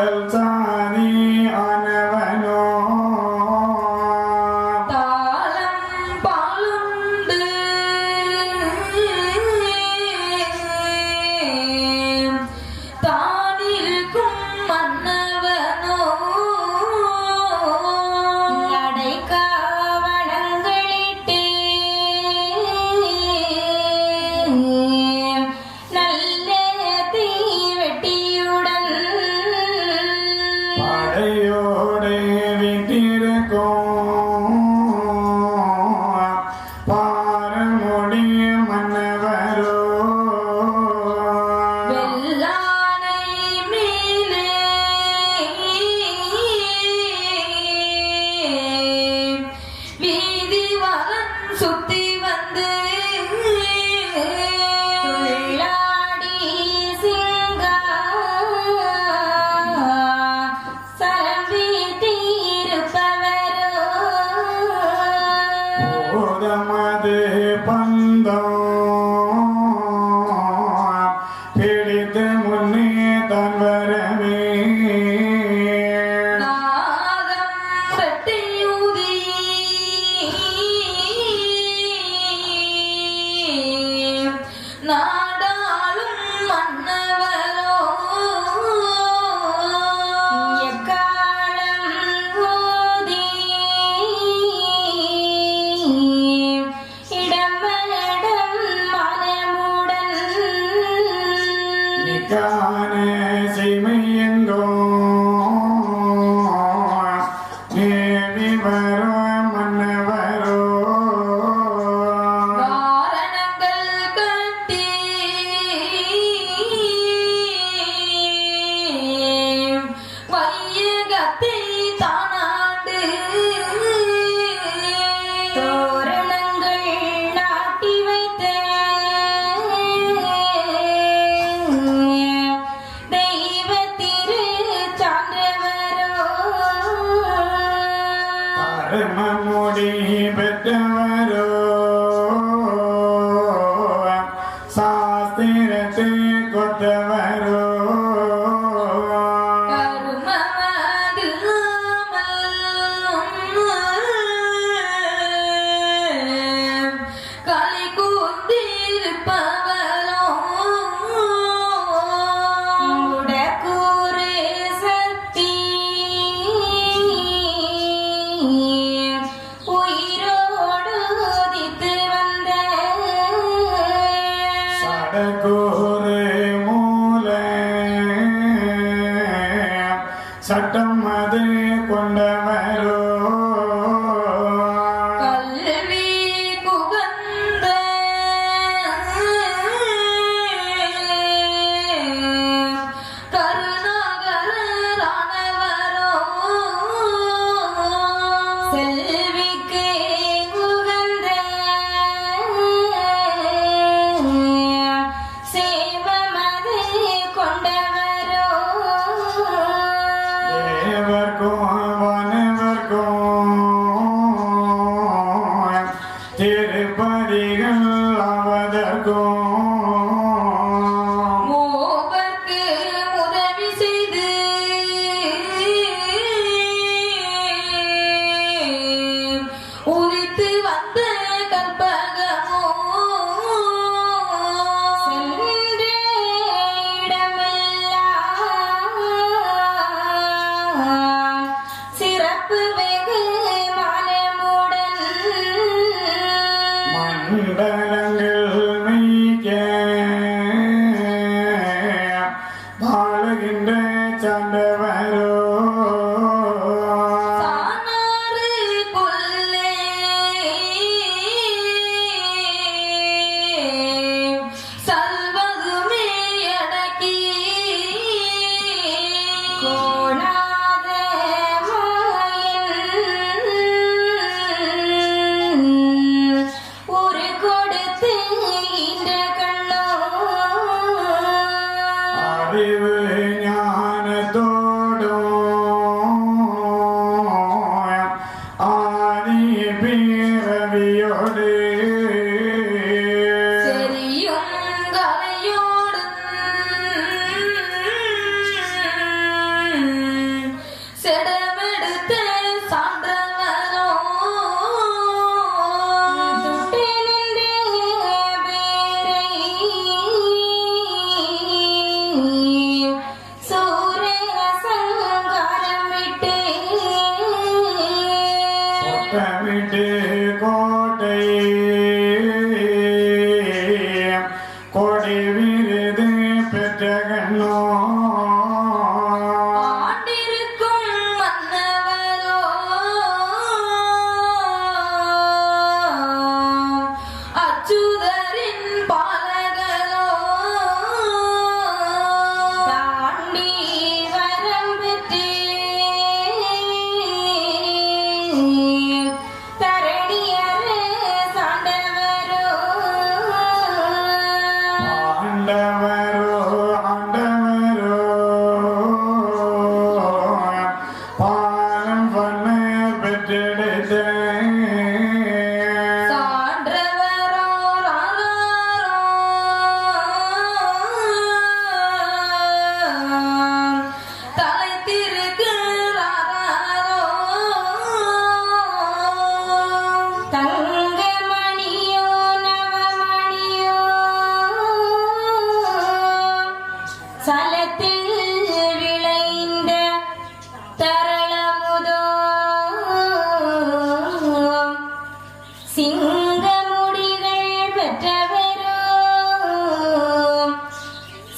儿子 மண்டலங்கள் இன்ற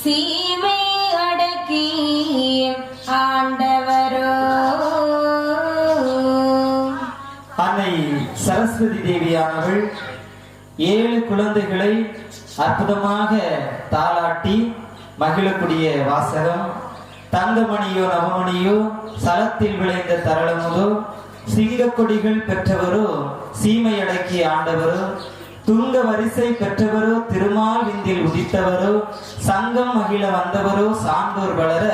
சீமை அடக்கி ஆண்டவரோ. அன்னை சரஸ்வதி தேவியானவள் ஏழு குழந்தைகளை அற்புதமாக தாளாட்டி மகிழக்கூடிய வாசகம். தங்கமணியோ நவமணியோ சலத்தில் விளைந்த தரளமுதோ சிங்க கொடிகள் பெற்றவரோ சீமையடக்கிய ஆண்டவரோ. துங்க வரிசை பெற்றவரோ திருமால் விந்தில் உதித்தவரோ சங்கம் மகிழ வந்தவரோ சான்றோர் வளர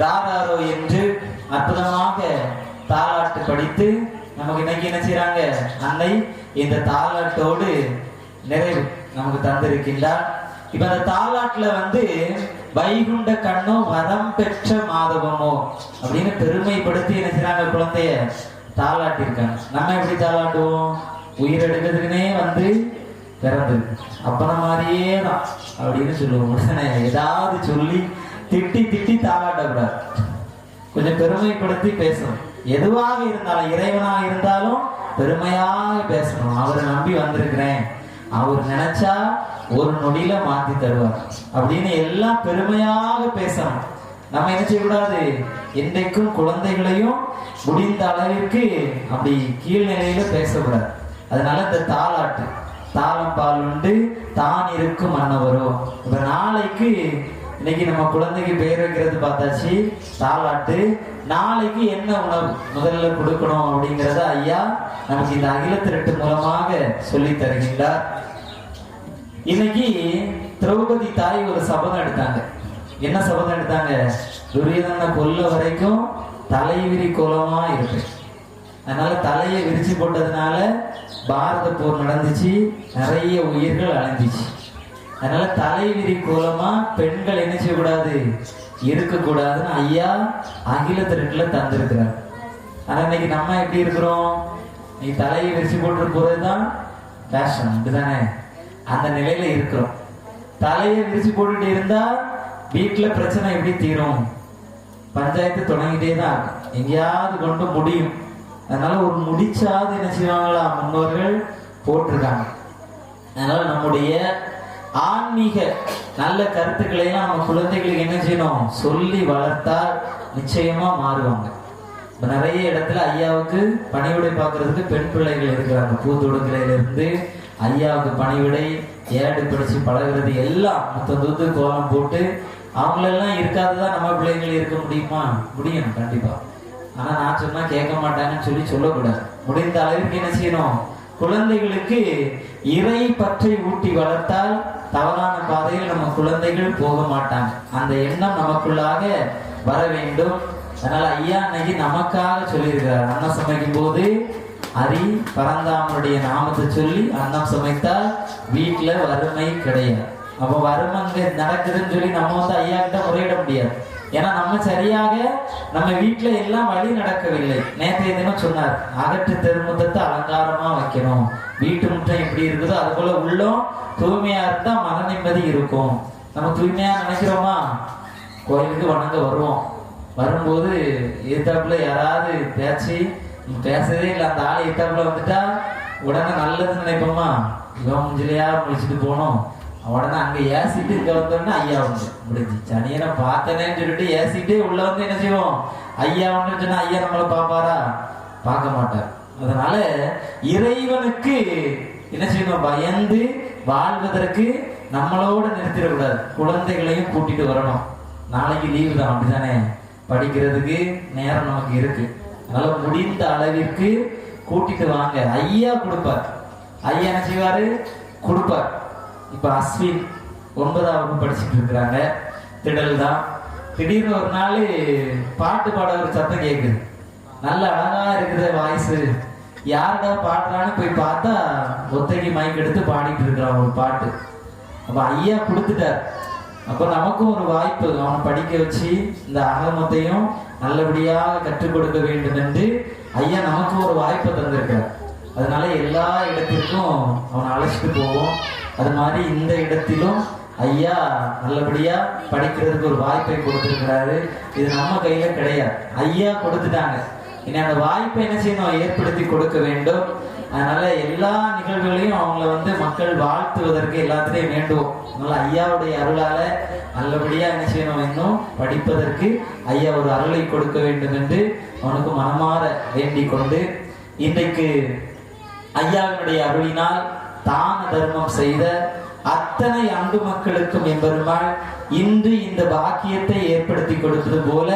தாராரோ என்று அற்புதமாக தாலாட்டு படித்து நமக்கு இன்னைக்கு என்ன செய்யறாங்க அன்னை இந்த தாலாட்டோடு நிறைவு நமக்கு தந்திருக்கின்றார். இப்ப அந்த தாலாட்டுல வந்து வைகுண்ட கண்ணோ வரம் பெற்ற மாதவமோ அப்படின்னு பெருமைப்படுத்தி என்ன செய்யறாங்க குழந்தைய? தாளாட்டிருக்காங்க. நம்ம எப்படி தாளாட்டுவோம்? உயிர் எடுக்கிறதுக்குனே வந்து பிறந்தது அப்பன மாதிரியே தான் அப்படின்னு சொல்லுவோம். மனுஷனை ஏதாவது சொல்லி திட்டி திட்டி தாளாட்டக்கூடாது. கொஞ்சம் பெருமைப்படுத்தி பேசணும். எதுவாக இருந்தாலும் இறைவனாக இருந்தாலும் பெருமையாக பேசணும். அவரை நம்பி வந்திருக்கிறேன். அவர் நினைச்சா ஒரு நொடியில மாத்தி தருவார். அப்படின்னு எல்லாம் பெருமையாக பேசணும். நம்ம என்ன செய்யக்கூடாது? என்றைக்கும் குழந்தைகளையும் முடிந்த அளவிற்கு அப்படி கீழ்நிலையில பேசக்கூடாது. அதனால இந்த தாலாட்டு தாளம் பால் உண்டு தான் இருக்கும் மன்னவரோ இப்போ நாளைக்கு இன்னைக்கு நம்ம குழந்தைக்கு பேர் வைக்கிறது பார்த்தாச்சு தாலாட்டு. நாளைக்கு என்ன உணவு முதல்ல கொடுக்கணும் அப்படிங்கிறத ஐயா நமக்கு இந்த அகில திரட்டு மூலமாக சொல்லி தருகின்றார். இன்னைக்கு திரௌபதி தாய் ஒரு சபதம் எடுத்தாங்க. என்ன சபதம் எடுத்தாங்க? துரியோதனை கொல்ல வரைக்கும் தலைவிரி கோலமா இருக்கு. அதனால தலையை விரிச்சு போட்டதுனால பாரத போர் நடந்துச்சு நிறைய உயிர்கள் அழிஞ்சிச்சு. அதனால தலைவிரி கோலமா பெண்கள் என்ன செய்யக்கூடாது? இருக்கக்கூடாதுன்னு ஐயா அகில திருட்டுல தந்திருக்கிறார். ஆனா இன்னைக்கு நம்ம எப்படி இருக்கிறோம்? நீ தலையை விரிச்சு போட்டு போறதுதான் ஃபேஷன் அப்படிதானே? அந்த நிலையில இருக்கிறோம். தலையை விரிச்சு போட்டுட்டு இருந்தா வீட்டுல பிரச்சனை எப்படி தீரும்? பஞ்சாயத்து தொடங்கிட்டே தான் இருக்கும். எங்கேயாவது கொண்டு முடியும். அதனால ஒரு முடிச்சாவது என்ன செய்வாங்களா முன்னோர்கள் போட்டிருக்காங்க. அதனால நம்முடைய ஆன்மீக நல்ல கருத்துக்களை நம்ம குழந்தைகளுக்கு என்ன செய்யணும்? சொல்லி வளர்த்தால் நிச்சயமா மாறுவாங்க. இப்ப நிறைய இடத்துல ஐயாவுக்கு பணிவிடை பார்க்கறதுக்கு பெண் பிள்ளைகள் இருக்கிறாங்க. பூத்தொடுக்கலையில இருந்து ஐயாவுக்கு பணிவிடை ஏடு பிடிச்சு பழகுறது எல்லாம் முத்தம் தூத்து கோலம் போட்டு அவங்களெல்லாம் இருக்காததான் நம்ம பிள்ளைகள் இருக்க முடியுமா? முடியும் கண்டிப்பா. ஆனா நான் சொன்னா கேட்க மாட்டாங்கன்னு சொல்லி சொல்லக்கூடாது. முடிந்த அளவுக்கு என்ன செய்யணும்? குழந்தைகளுக்கு இறை பற்றி ஊட்டி வளர்த்தால் தவறான பாதையில் நம்ம குழந்தைகள் போக மாட்டாங்க. அந்த எண்ணம் நமக்குள்ளாக வர வேண்டும். அதனால ஐயா அன்னைக்கு நமக்காக சொல்லியிருக்கிறார். அன்னம் சமைக்கும் போது அரி பரந்தாமனுடைய நாமத்தை சொல்லி அன்னம் சமைத்தால் வீட்டுல வறுமை கிடையாது. அப்ப வறுமை நடக்குதுன்னு சொல்லி நம்ம வந்து ஐயா கிட்ட முறையிட முடியாது. ஏன்னா நம்ம சரியாக நம்ம வீட்டில் எல்லாம் வழி நடக்கவில்லை. நேற்றைய தினம் சொன்னார் அகற்று தெருமுத்தத்தை அலங்காரமாக வைக்கணும். வீட்டு முற்றம் எப்படி இருக்குதோ அது போல உள்ளம் தூய்மையா இருந்தா மன நிம்மதி இருக்கும். நம்ம தூய்மையா நினைக்கிறோமா? கோயிலுக்கு வணங்க வருவோம். வரும்போது எதிர்த்தாப்புல யாராவது பேச்சு பேசவே இல்லை. அந்த ஆள் எதிர்த்தாப்புல வந்துட்டா உடனே நல்லதுன்னு நினைப்போமா? இவன் முஞ்சிலையா முடிச்சுட்டு போனோம் உடனே அங்க ஏசிட்டு இங்க வந்தோடனே ஐயா உண்டு முடிஞ்சு. சனியனை பார்த்தனேன்னு சொல்லிட்டு ஏசிட்டு உள்ள வந்து என்ன செய்வோம்? ஐயா உண்டு சொன்னா ஐயா நம்மளை பார்ப்பாரா? பார்க்க மாட்டார். அதனால இறைவனுக்கு என்ன செய்யணும்? பயந்து வாழ்வதற்கு நம்மளோட நிறுத்திடக்கூடாது. குழந்தைகளையும் கூட்டிட்டு வரணும். நாளைக்கு லீவு தான். அப்படிதானே படிக்கிறதுக்கு நேரம் நமக்கு இருக்கு. அதனால முடிந்த அளவிற்கு கூட்டிட்டு வாங்க. ஐயா கொடுப்பார். ஐயா என்ன செய்வாரு? கொடுப்பார். இப்ப அஸ்வின் ஒன்பதாம் வகுப்பு படிச்சுட்டு இருக்கிறாங்க. திடல் தான் திடீர்னு ஒரு நாள் பாட்டு பாட ஒரு சத்தம் கேட்குது நல்ல அழகா இருக்குது வாய்ஸ். யாருடா பாடுறான்னு போய் பார்த்தா ஒத்தகி மைக் எடுத்து பாடிட்டு இருக்கிறான் ஒரு பாட்டு. அப்ப ஐயா கொடுத்துட்டார். அப்ப நமக்கும் ஒரு வாய்ப்பு. அவனை படிக்க வச்சு இந்த அகமத்தையும் நல்லபடியாக கற்றுக் கொடுக்க வேண்டும் என்று ஐயா நமக்கும் ஒரு வாய்ப்பை தந்திருக்கார். அதனால எல்லா இடத்திற்கும் அவனை அழைச்சிட்டு போவோம். அது மாதிரி இந்த இடத்திலும் ஐயா நல்லபடியா படிக்கிறதுக்கு ஒரு வாய்ப்பை கொடுத்திருக்கிறாரு. இது நம்ம கையில கிடையாது. ஐயா கொடுத்துட்டாங்க. இனி அந்த வாய்ப்பை என்ன செய்யணும்? ஏற்படுத்தி கொடுக்க வேண்டும். அதனால எல்லா நிகழ்வுகளையும் அவங்கள வந்து மக்கள் வாழ்த்துவதற்கு எல்லாத்திலையும் வேண்டுவோம். அதனால ஐயாவுடைய அருளால நல்லபடியா என்ன செய்யணும்? இன்னும் படிப்பதற்கு ஐயா ஒரு அருளை கொடுக்க வேண்டும் என்று அவனுக்கு மனமாற வேண்டிக் கொண்டு இன்றைக்கு ஐயாவினுடைய அருளினால் தான தர்மம் செய்த அத்தனை அன்பு மக்களுக்கும் எம்பெருமாள் இன்று இந்த பாக்கியத்தை ஏற்படுத்தி கொடுத்தது போல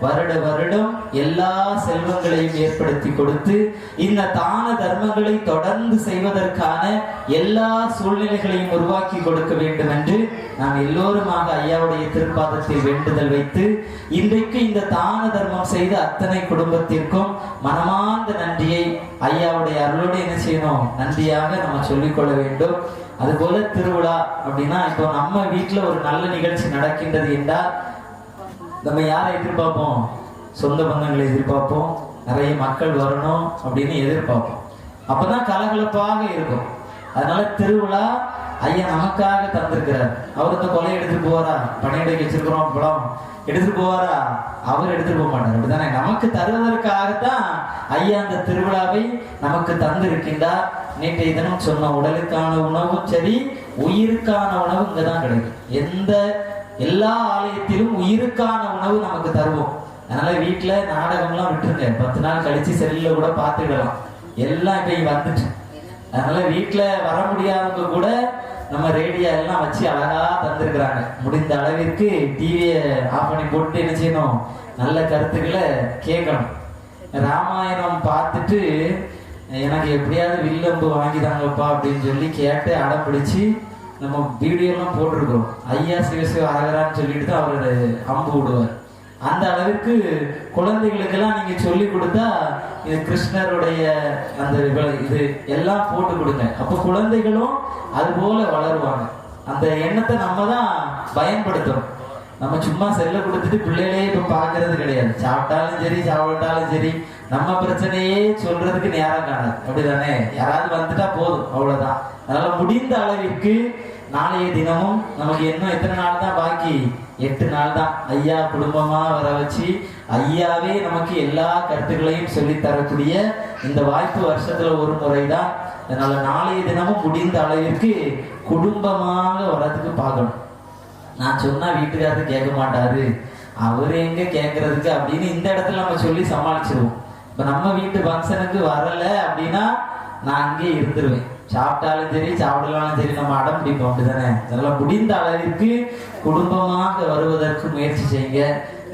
வருட வருடம் எல்லா செல்வங்களையும் ஏற்படுத்தி கொடுத்து இந்த தான தர்மங்களை தொடர்ந்து செய்வதற்கான எல்லா சூழ்நிலைகளையும் உருவாக்கி கொடுக்க வேண்டும் என்று நாம் எல்லோருமாக ஐயாவுடைய திருப்பாதத்தில் வேண்டுதல் வைத்து இன்றைக்கு இந்த தான தர்மம் செய்த அத்தனை குடும்பத்திற்கும் மனமார்ந்த நன்றியை ஐயாவுடைய அருளோடு என்ன செய்யணும்? நன்றியாக நம்ம சொல்லிக்கொள்ள வேண்டும். அதுபோல திருவிழா அப்படின்னா இப்போ நம்ம வீட்டுல ஒரு நல்ல நிகழ்ச்சி நடக்கின்றது என்றால் நம்ம யாரை எதிர்பார்ப்போம்? சொந்த பந்தங்களை எதிர்பார்ப்போம். நிறைய மக்கள் வரணும் அப்படின்னு எதிர்பார்ப்போம். அப்பதான் கலகலப்பாக இருக்கும். அதனால திருவிழா ஐயா நமக்காக தந்திருக்கிறார். அவர் இந்த கொலை எடுத்துட்டு போவாரா? பணியிடைக்கு வச்சிருக்கிறோம் படம் எடுத்துட்டு போவாரா? அவர் எடுத்துட்டு போக மாட்டார். அப்படிதானே நமக்கு தருவதற்காகத்தான் ஐயா அந்த திருவிழாவை நமக்கு தந்திருக்கின்றார். நேற்றைய தினம் சொன்ன உடலுக்கான உணவும் சரி உயிருக்கான உணவு இங்கதான் கிடைக்கும். எந்த எல்லா ஆலயத்திலும் உயிருக்கான உணவு நமக்கு தருவோம். அதனால வீட்டுல நாடகம்லாம் விட்டுருங்க. பத்து நாள் கழிச்சு செல்லில் கூட பார்த்துடலாம் எல்லாம் இப்ப வந்துட்டு. அதனால வீட்டுல வர முடியாதவங்க கூட நம்ம ரேடியோ எல்லாம் வச்சு அழகா தந்திருக்கிறாங்க. முடிந்த அளவிற்கு டிவியை ஆஃப் பண்ணி போட்டு என்ன செய்யணும்? நல்ல கருத்துக்களை கேட்கணும். ராமாயணம் பார்த்துட்டு எனக்கு எப்படியாவது வில்லம்பு வாங்கிதாங்கப்பா அப்படின்னு சொல்லி கேட்டு அடம் பிடிச்சி நம்ம வீடியோலாம் போட்டிருக்கிறோம். ஐயா சிவசிவ அழகரான்னு சொல்லிட்டு தான் அவரோட அம்பு விடுவார். அந்த அளவுக்கு குழந்தைகளுக்கெல்லாம் நீங்க சொல்லி கொடுத்தா இது கிருஷ்ணருடைய அந்த இது எல்லாம் போட்டு கொடுங்க. அப்போ குழந்தைகளும் அது போல வளருவாங்க. அந்த எண்ணத்தை நம்ம தான் பயன்படுத்தணும். நம்ம சும்மா செல்ல கொடுத்துட்டு பிள்ளைகளே இப்ப பாக்குறது கிடையாது. சாப்பிட்டாலும் சரி சாப்பிட்டாலும் சரி நம்ம பிரச்சனையே சொல்றதுக்கு நேரம் காணாது. அப்படிதானே? யாராவது வந்துட்டா போதும் அவ்வளவுதான். அதனால முடிந்த அளவிற்கு நாளைய தினமும் நமக்கு இன்னும் எத்தனை நாள் தான் பாக்கி? எட்டு நாள் தான். ஐயா குடும்பமா வர வச்சு ஐயாவே நமக்கு எல்லா கருத்துக்களையும் சொல்லி தரக்கூடிய இந்த வாய்ப்பு வருஷத்துல ஒரு முறைதான். அதனால நாளைய தினமும் முடிந்த அளவிற்கு குடும்பமாக வர்றதுக்கு பார்க்கணும். நான் சொன்னா வீட்டுக்காரர் கேட்க மாட்டாரு. அவர் எங்க கேட்கறதுக்கு அப்படின்னு இந்த இடத்துல நம்ம சொல்லி சமாளிச்சிருவோம். இப்ப நம்ம வீட்டு ஃபங்க்ஷனுக்கு வரல அப்படின்னா நான் அங்கேயே இருந்துருவேன். சாப்பிட்டாலும் சரி சாப்பிடலாலும் சரி நம்ம அடம் பிடிப்போம் அப்படிதானே அதெல்லாம் முடிந்த அளவிற்கு குடும்பமாக வருவதற்கு முயற்சி செய்யுங்க.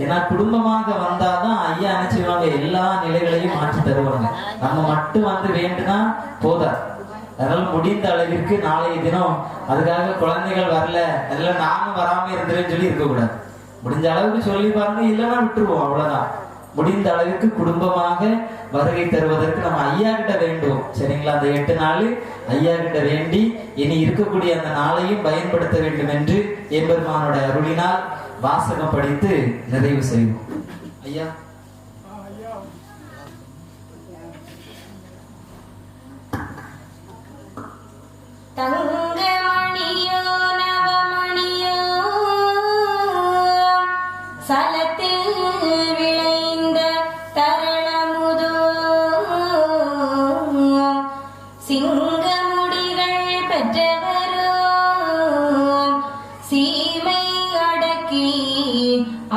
ஏன்னா குடும்பமாக வந்தாதான் ஐயா என்ன எல்லா நிலைகளையும் மாற்றி தருவாங்க. நம்ம மட்டும் வந்து வேண்டுனா போதாது. அதனால முடிந்த அளவிற்கு நாளைய தினம் அதுக்காக குழந்தைகள் வரல அதெல்லாம் நானும் வராம இருந்துருன்னு சொல்லி இருக்கக்கூடாது. முடிஞ்ச அளவுக்கு சொல்லி பாருங்க இல்லைன்னா விட்டுருவோம் அவ்வளவுதான். முடிந்த அளவுக்கு குடும்பமாக வருகை தருவதற்கு நம்ம ஐயா கிட்ட வேண்டும். சரிங்களா? அந்த எட்டு நாள் ஐயா கிட்ட வேண்டி இனி இருக்கக்கூடிய அந்த நாளையும் பயன்படுத்த வேண்டும் என்று எம்பெருமானோட அருளினால் வாசகம் படித்து நிறைவு செய்வோம். ஐயா.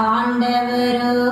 ஆண்டவரோ